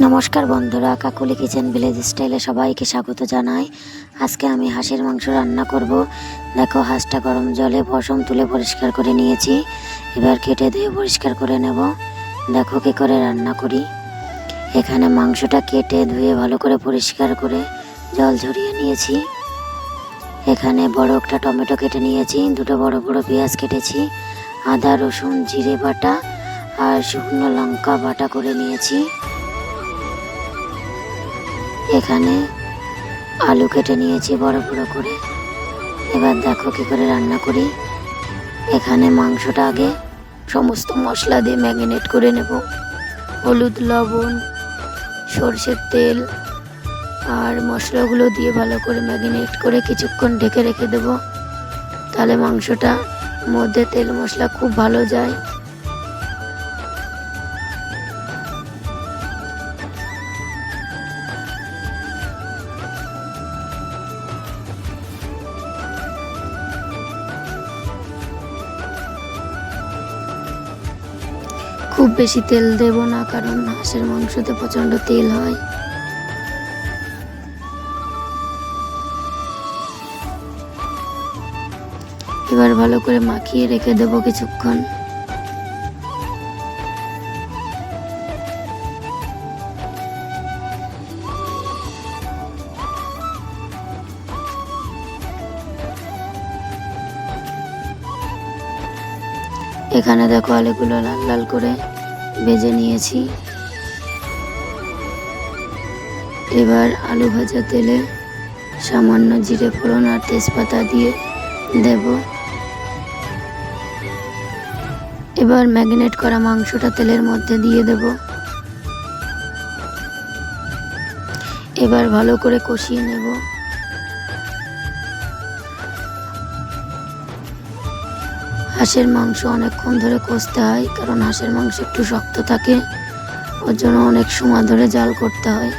নমস্কার বন্ধুরা, Kakuli kitchen village স্টাইলে সবাইকে স্বাগত জানাই। আজকে আমি হাঁসের মাংস রান্না করব। দেখো, হাঁসটা গরম জলে পশম তুলে পরিষ্কার করে নিয়েছি। এবার কেটে দিয়ে পরিষ্কার করে নেব। দেখো কী করে রান্না করি। এখানে মাংসটা কেটে ধুয়ে ভালো করে পরিষ্কার করে জল ঝরিয়ে নিয়েছি। এখানে বড় একটা টমেটো কেটে নিয়েছি, দুটো বড় বড় পেঁয়াজ কেটেছি, আদা, রসুন, জিরে বাটা আর শুকনো লঙ্কা বাটা করে নিয়েছি। এখানে আলু কেটে নিয়েছি বড় বড় করে। এবার দেখো কি করে রান্না করি। এখানে মাংসটা আগে সমস্ত মশলা দিয়ে ম্যাগিনেট করে নেব। হলুদ, লবণ, সর্ষের তেল আর মশলাগুলো দিয়ে ভালো করে ম্যাগিনেট করে কিছুক্ষণ ঢেকে রেখে দেব। তাহলে মাংসটা মধ্যে তেল মশলা খুব ভালো যায়। খুব বেশি তেল দেব না, কারণ হাঁসের মাংসতে প্রচণ্ড তেল হয়। এবার ভালো করে মাখিয়ে রেখে দেবো কিছুক্ষণ। এখানে দেখো আলুগুলো লাল লাল করে ভেজে নিয়েছি। এবার আলু ভাজা তেলে সামান্য জিরে ফোড়ন আর তেজপাতা দিয়ে দেব। এবার ম্যাগনেট করা মাংসটা তেলের মধ্যে দিয়ে দেব। এবার ভালো করে কষিয়ে নেব। হাঁসের মাংস অনেকক্ষণ ধরে কষতে হয়, কারণ হাঁসের মাংস একটু শক্ত থাকে। ওর জন্য অনেক সময় ধরে জাল করতে হয়।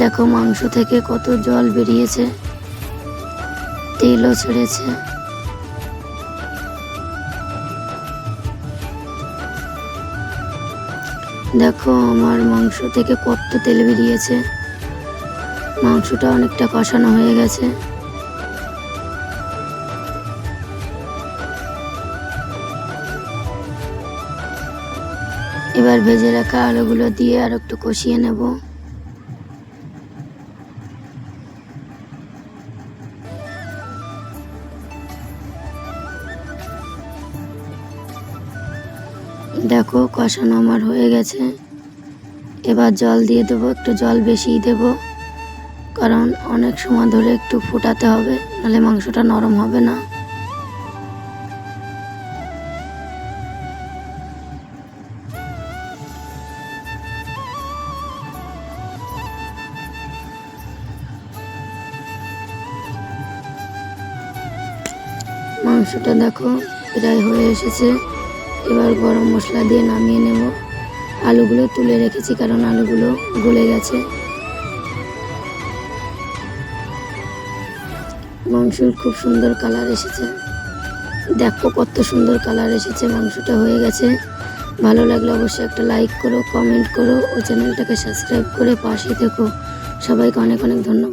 দেখো মাংস থেকে কত জল বেরিয়েছে। তেলও ছেড়েছে। দেখো আমার মাংস থেকে কত তেল বেরিয়েছে। মাংসটা অনেকটা কষানো হয়ে গেছে। এবার ভেজে রাখা আলুগুলো দিয়ে আর একটু কষিয়ে নেব। দেখো কষানো আমার হয়ে গেছে। এবার জল দিয়ে দেবো, একটু জল বেশিই দেবো। কারণ অনেক সময় ধরে একটু ফোটাতে হবে, নাহলে মাংসটা নরম হবে না। মাংসটা দেখো, প্রায় হয়ে এসেছে। এবার গরম মশলা দিয়ে নামিয়ে নেব। আলুগুলো তুলে রেখেছি কারণ আলুগুলো গলে গেছে। মাংসর খুব সুন্দর কালার এসেছে। দেখো কত সুন্দর কালার এসেছে, মাংসটা হয়ে গেছে। ভালো লাগলে অবশ্যই একটা লাইক করো, কমেন্ট করো ও চ্যানেলটাকে সাবস্ক্রাইব করে পাশে থেকো। সবাইকে অনেক অনেক ধন্যবাদ।